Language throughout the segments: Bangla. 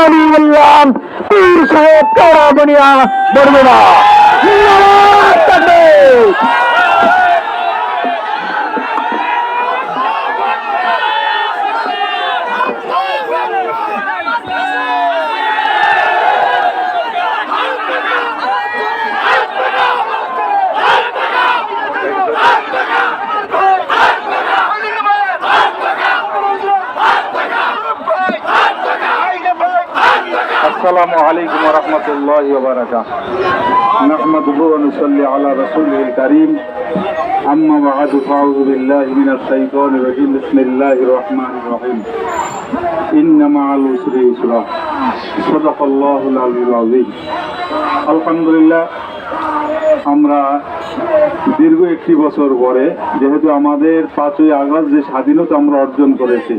বলিউল্লাহ পীর সাহেব কারা বনিয়া নারায়ণ তাকবীর! السلام عليكم ورحمة الله وبركاته نحمده ونصلي على رسوله الكريم أما بعد فأعوذ بالله من الشيطان الرجيم بسم الله الرحمن الرحيم إن مع العسر يسرا صدق الله العلي العظيم الحمد لله আমরা দীর্ঘ একটি বছর পরে যেহেতু আমাদের পাঁচই আগস্ট যে স্বাধীনতা আমরা অর্জন করেছি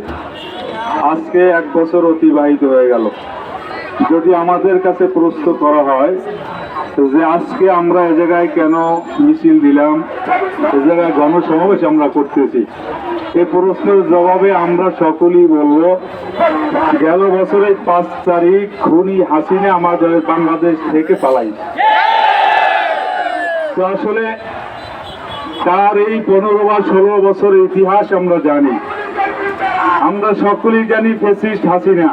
আজকে এক বছর অতিবাহিত হয়ে গেল যদি আমাদের কাছে প্রশ্ন করা হয় যে আজকে আমরা এ জায়গায় কেন মিছিল দিলাম, এ জায়গায় গণসমাবেশ আমরা করতেছি এই প্রশ্নের জবাবে আমরা সকলেই বলব, গেল বছরের পাঁচ তারিখ খুনি হাসিনা আমাদের বাংলাদেশ থেকে পালাই তো আসলে তার এই পনেরো বা ষোলো বছরের ইতিহাস আমরা জানি। আমরা সকলেই জানি ফেসিস্ট হাসিনা।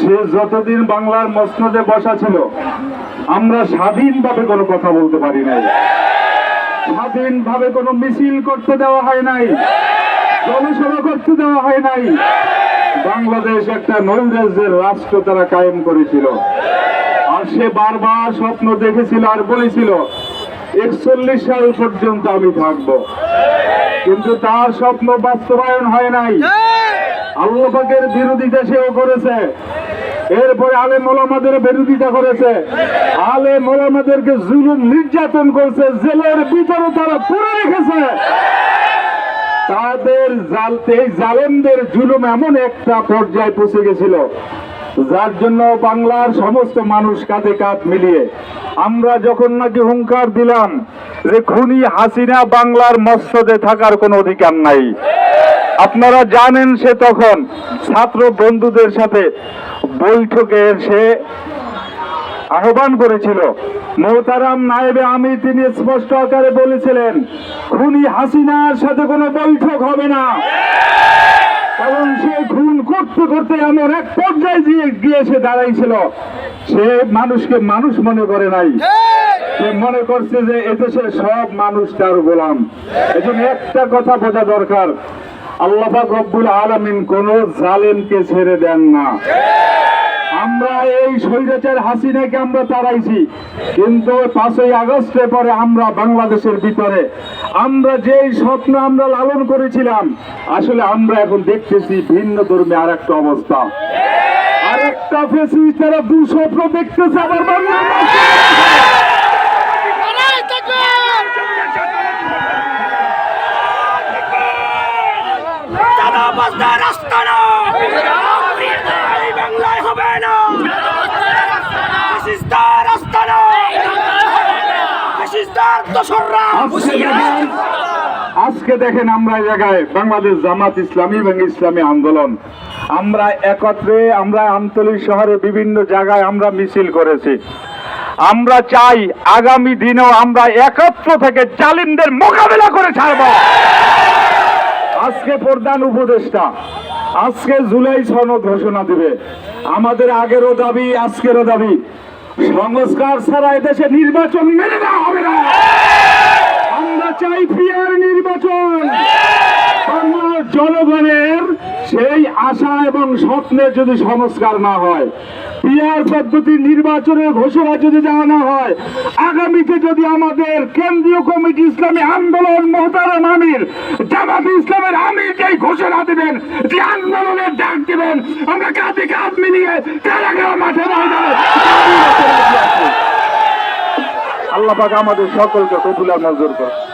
সে যতদিন বাংলার মসনদে বসা ছিল আমরা স্বাধীনভাবে কোনো কথা বলতে পারি নাই। স্বাধীনভাবে কোনো মিছিল করতে দেওয়া হয় নাই জনসভা করতে দেওয়া হয় নাই। বাংলাদেশ একটা নৈরাজ্যের রাষ্ট্র তারা কায়েম করেছিল। আর সে বারবার স্বপ্ন দেখেছিল আর বলেছিল একচল্লিশ সাল পর্যন্ত আমি থাকব। কিন্তু তার স্বপ্ন বাস্তবায়ন হয় নাই। আল্লাহ পাকের বিরোধিতা সেও করেছে। এরপরে আলে মোলামাদের বিরোধিতা করেছে। আলে মোলামাদেরকে জুলুম নির্যাতন করছে, জেলের ভিতরে তারা পুরে রেখেছে। তাদের জালতে জালেমদের জুলুম এমন একটা পর্যায়ে পৌঁছে গেছিল। যার জন্য বাংলার সমস্ত মানুষ কাঁধে কাঁধ মিলিয়ে আমরা যখন নাকি হুঙ্কার দিলাম যে খুনি হাসিনা বাংলার মসনদে থাকার কোনো অধিকার নাই। আপনারা জানেন সে তখন ছাত্র বন্ধুদের সাথে বৈঠকে সে আহ্বান করেছিল। মোহতারাম নায়েবে আমি তিনি স্পষ্ট আকারে বলেছিলেন, খুনি হাসিনার সাথে কোনো বৈঠক হবে না। কারণ সে খুন করতে করতে এমন এক পর্যায়ে গিয়ে গিয়ে সে দাঁড়াইছিল। সে মানুষকে মানুষ মনে করে নাই। সে মনে করছে যে এতে সে সব মানুষ তার গোলাম। এজন্য একটা কথা বোঝা দরকার। আল্লাহ রব্বুল আলমিন কোন জালেমকে ছেড়ে দেন না। আমরা এই স্বৈরাচার হাসিনাকে আমরা তাড়াইছি। কিন্তু পাঁচই আগস্টের পরে আমরা বাংলাদেশের ভিতরে, আমরা যেই স্বপ্ন আমরা লালন করেছিলাম, আসলে আমরা এখন দেখতেছি ভিন্ন ধর্মে আর একটা অবস্থা। আর একটা ফেসি তারা দু স্বপ্ন দেখতেছে বাংলাদেশে না এই বাংলায় হবে না ফ্যাসিস্টার রাস্তা না ফ্যাসিস্টার দোসররা আজকে দেখেন আমরা এই জায়গায় বাংলাদেশ জামাত ইসলামী এবং ইসলামী আন্দোলন। আমরা একত্রে আমরা আন্তলিক শহরে বিভিন্ন জায়গায় আমরা মিছিল করেছি। আমরা চাই আগামী দিনেও আমরা একত্র থেকে জালিমদের মোকাবেলা করে ছাড়ব। আজকে প্রধান উপদেষ্টা আজকে জুলাই সনদ ঘোষণা দিবে। আমাদের আগেরও দাবি আজকেরও দাবি। সংস্কার ছাড়া এদেশে নির্বাচন মেনে নেওয়া হবে না। চাই নির্বাচন। বাংলার জনগণের সেই আশা এবং স্বপ্নের যদি সংস্কার না হয় পিয়ার পদ্ধতি নির্বাচনের ঘোষণা যদি দেওয়া না হয়, আগামীতে যদি আমাদের কেন্দ্রীয় কমিটি ইসলামী আন্দোলন, মহতারাম আমির, জামাত ইসলামের আমির যেই ঘোষণা দেবেন, যে আন্দোলনের ডাক দেবেন, আমরা কাঁধে কাঁধ মিলিয়ে তেলাগাঁও মাঠে আল্লাহ আমাদের সকলকে কবুল আর মঞ্জুর করুন